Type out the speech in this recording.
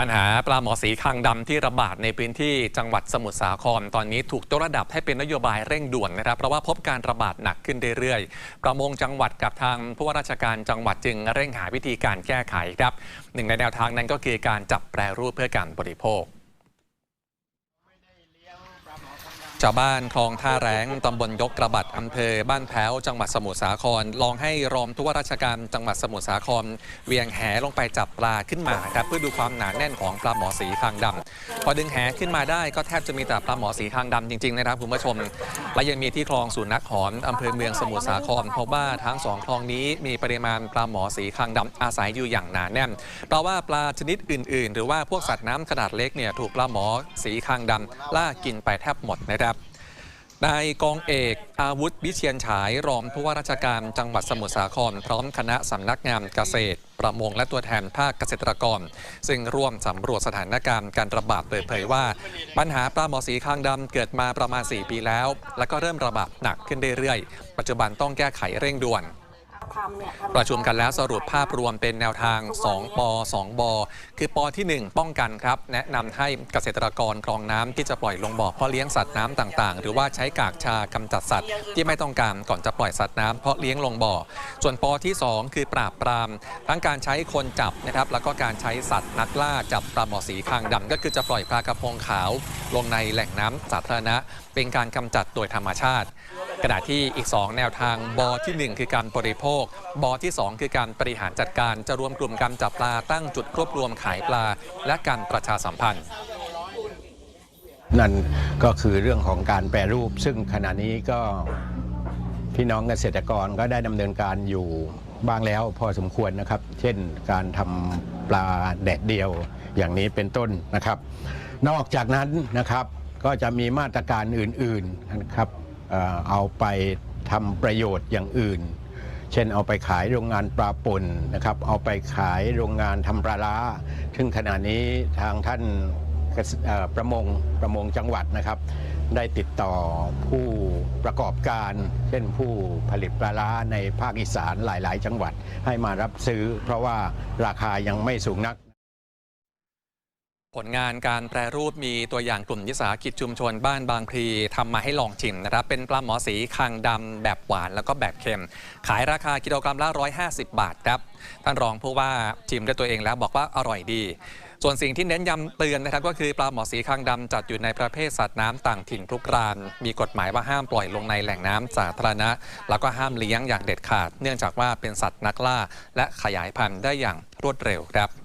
ปัญหาปลาหมอสีคางดำที่ระบาดในพื้นที่จังหวัดสมุทรสาคร ตอนนี้ถูกยกระดับให้เป็นนโยบายเร่งด่วนนะครับ เพราะว่าพบการระบาดหนักขึ้นเรื่อยๆ ประมงจังหวัดกับทางผู้ว่าราชการจังหวัดจึงเร่งหาวิธีการแก้ไขครับ หนึ่งในแนวทางนั้นก็คือการจับแปรรูปเพื่อการบริโภค ชาวบ้านคลองท่าแรงตำบลยกกระบัดอำเภอบ้านแพ้วจังหวัดสมุทรสาคร ลองให้รองผู้ว่าราชการจังหวัดสมุทรสาคร เวียงแหลงไปจับปลาขึ้นมาครับเพื่อดูความหนาแน่นของปลาหมอสีคางดำพอดึงแหขึ้นมาได้ก็แทบจะมีแต่ปลาหมอสีคางดำจริงๆนะครับคุณผู้ชม และยังมีที่คลองสุนัขหอนอำเภอเมืองสมุทรสาครพบว่าทั้งสองคลองนี้มีปริมาณปลาหมอสีคางดำอาศัยอยู่อย่างหนาแน่นเพราะว่าปลาชนิดอื่น ๆ หรือว่าพวกสัตว์น้ำขนาดเล็กเนี่ยถูกปลาหมอสีคางดำล่ากินไปแทบหมดนะครับ นายกองเอกอาวุธวิเชียนฉายรองผู้ว่าราชการจังหวัดสมุทรสาคร พร้อมคณะสำนักงานเกษตร ประมงและตัวแทนภาคเกษตรกร ซึ่งร่วมสำรวจสถานการณ์การระบาดเปิดเผยว่า ปัญหาปลาหมอสีคางดำเกิดมาประมาณ 4 ปีแล้ว และก็เริ่มระบาดหนักขึ้นเรื่อยๆ ปัจจุบันต้องแก้ไขเร่งด่วน ประชุมกันแล้วสรุปภาพรวมเป็นแนวทาง 2 ป 2 บ คือปที่ 1 ป้องกันครับ แนะนำให้เกษตรกรคลองน้ำที่จะปล่อยลงบ่อเพาะเลี้ยงสัตว์น้ำต่างๆ หรือว่าใช้กากชากำจัดสัตว์ ที่ไม่ต้องการก่อนจะปล่อยสัตว์น้ำเพาะเลี้ยงลงบ่อ ส่วนปที่ 2 คือปราบปราม ทั้งการใช้คนจับนะครับแล้วก็การใช้สัตว์นักล่าจับปลาหมอสีคางดำก็คือจะปล่อยปลากระพงขาว ลงในแหล่งน้ำสาธารณะ เป็นการกำจัดโดยธรรมชาติขณะที่อีก 2 แนวทางบอทีหนึ่1 คือการบริโภค บอที่ 2 คือการบริหารจัดการจะรวมกลุ่มการจับปลาตั้งจุดรวบรวมขายปลา และการประชาสัมพันธ์นั่นก็คือเรื่องของการแปรรูป ซึ่งขณะนี้ก็พี่น้องเกษตรกรก็ได้ดำเนินการอยู่บ้างแล้วพอสมควรนะครับ เช่นการทำปลาแดดเดียวอย่างนี้เป็นต้นนะครับ นอกจากนั้นนะครับก็จะมีมาตรการอื่นๆนะครับ เอาไปทำประโยชน์อย่างอื่น เช่นเอาไปขายโรงงานปลาป่นนะครับ เอาไปขายโรงงานทำปลาล้า ซึ่งขณะนี้ทางท่านประมงประมงจังหวัดนะครับ ได้ติดต่อผู้ประกอบการ เช่นผู้ผลิตปลาล้าในภาคอีสานหลาย ๆ จังหวัดให้มารับซื้อ เพราะว่าราคายังไม่สูงนัก ผลงานการแปรรูปมีตัวอย่างกลุ่มวิสาหกิจชุมชนบ้านบางพลีทำมาให้ลองชิมนะครับ เป็นปลาหมอสีคางดำแบบหวานแล้วก็แบบเค็ม ขายราคากิโลกรัมละ 150 บาทครับ ท่านรองผู้ว่าชิมด้วยตัวเองแล้วบอกว่าอร่อยดี ส่วนสิ่งที่เน้นย้ำเตือนนะครับ ก็คือปลาหมอสีคางดำจัดอยู่ในประเภทสัตว์น้ำต่างถิ่นทุกราน มีกฎหมายว่าห้ามปล่อยลงในแหล่งน้ำสาธารณะ แล้วก็ห้ามเลี้ยงอย่างเด็ดขาด เนื่องจากว่าเป็นสัตว์นักล่า และขยายพันธุ์ได้อย่างรวดเร็วครับ